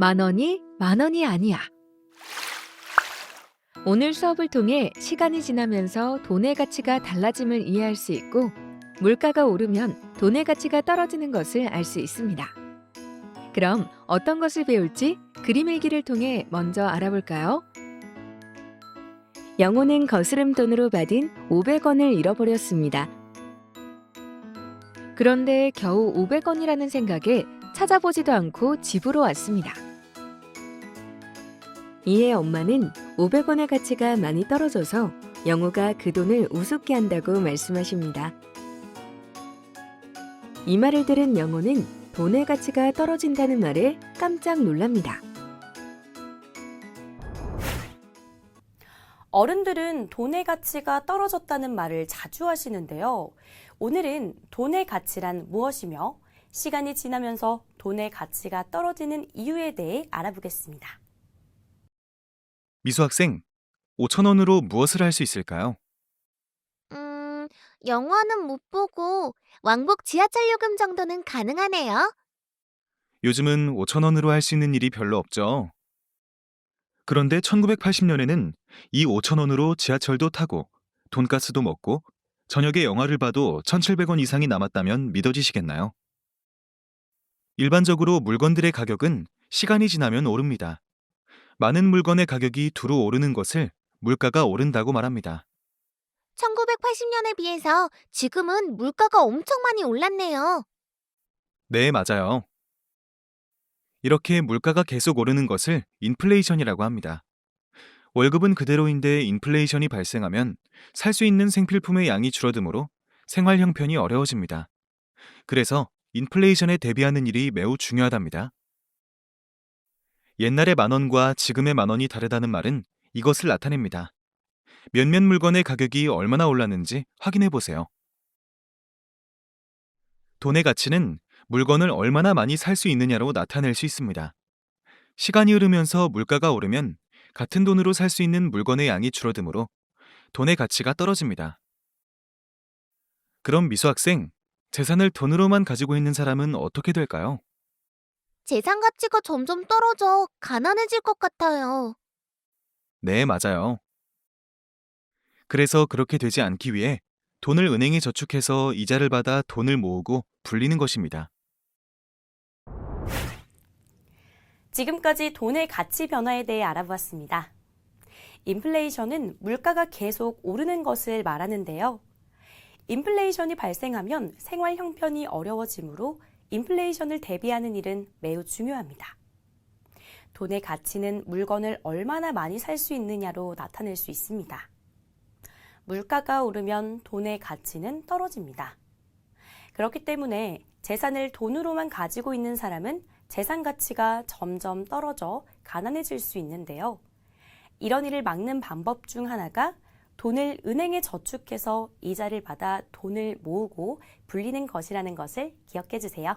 만 원이 만 원이 아니야. 오늘 수업을 통해 시간이 지나면서 돈의 가치가 달라짐을 이해할 수 있고 물가가 오르면 돈의 가치가 떨어지는 것을 알 수 있습니다. 그럼 어떤 것을 배울지 그림 일기를 통해 먼저 알아볼까요? 영호는 거스름 돈으로 받은 500원을 잃어버렸습니다. 그런데 겨우 500원이라는 생각에 찾아보지도 않고 집으로 왔습니다. 이에 엄마는 500원의 가치가 많이 떨어져서 영호가 그 돈을 우습게 한다고 말씀하십니다. 이 말을 들은 영호는 돈의 가치가 떨어진다는 말에 깜짝 놀랍니다. 어른들은 돈의 가치가 떨어졌다는 말을 자주 하시는데요. 오늘은 돈의 가치란 무엇이며 시간이 지나면서 돈의 가치가 떨어지는 이유에 대해 알아보겠습니다. 미수 학생, 5천 원으로 무엇을 할 수 있을까요? 음, 영화는 못 보고 왕복 지하철 요금 정도는 가능하네요. 요즘은 5천 원으로 할 수 있는 일이 별로 없죠. 그런데 1980년에는 이 5천 원으로 지하철도 타고 돈가스도 먹고 저녁에 영화를 봐도 1,700원 이상이 남았다면 믿어지시겠나요? 일반적으로 물건들의 가격은 시간이 지나면 오릅니다. 많은 물건의 가격이 두루 오르는 것을 물가가 오른다고 말합니다. 1980년에 비해서 지금은 물가가 엄청 많이 올랐네요. 네, 맞아요. 이렇게 물가가 계속 오르는 것을 인플레이션이라고 합니다. 월급은 그대로인데 인플레이션이 발생하면 살 수 있는 생필품의 양이 줄어드므로 생활 형편이 어려워집니다. 그래서 인플레이션에 대비하는 일이 매우 중요하답니다. 옛날의 만 원과 지금의 만 원이 다르다는 말은 이것을 나타냅니다. 몇몇 물건의 가격이 얼마나 올랐는지 확인해 보세요. 돈의 가치는 물건을 얼마나 많이 살 수 있느냐로 나타낼 수 있습니다. 시간이 흐르면서 물가가 오르면 같은 돈으로 살 수 있는 물건의 양이 줄어드므로 돈의 가치가 떨어집니다. 그럼 미수 학생, 재산을 돈으로만 가지고 있는 사람은 어떻게 될까요? 재산 가치가 점점 떨어져 가난해질 것 같아요. 네, 맞아요. 그래서 그렇게 되지 않기 위해 돈을 은행에 저축해서 이자를 받아 돈을 모으고 불리는 것입니다. 지금까지 돈의 가치 변화에 대해 알아보았습니다. 인플레이션은 물가가 계속 오르는 것을 말하는데요. 인플레이션이 발생하면 생활 형편이 어려워지므로 인플레이션을 대비하는 일은 매우 중요합니다. 돈의 가치는 물건을 얼마나 많이 살 수 있느냐로 나타낼 수 있습니다. 물가가 오르면 돈의 가치는 떨어집니다. 그렇기 때문에 재산을 돈으로만 가지고 있는 사람은 재산 가치가 점점 떨어져 가난해질 수 있는데요. 이런 일을 막는 방법 중 하나가 돈을 은행에 저축해서 이자를 받아 돈을 모으고 불리는 것이라는 것을 기억해 주세요.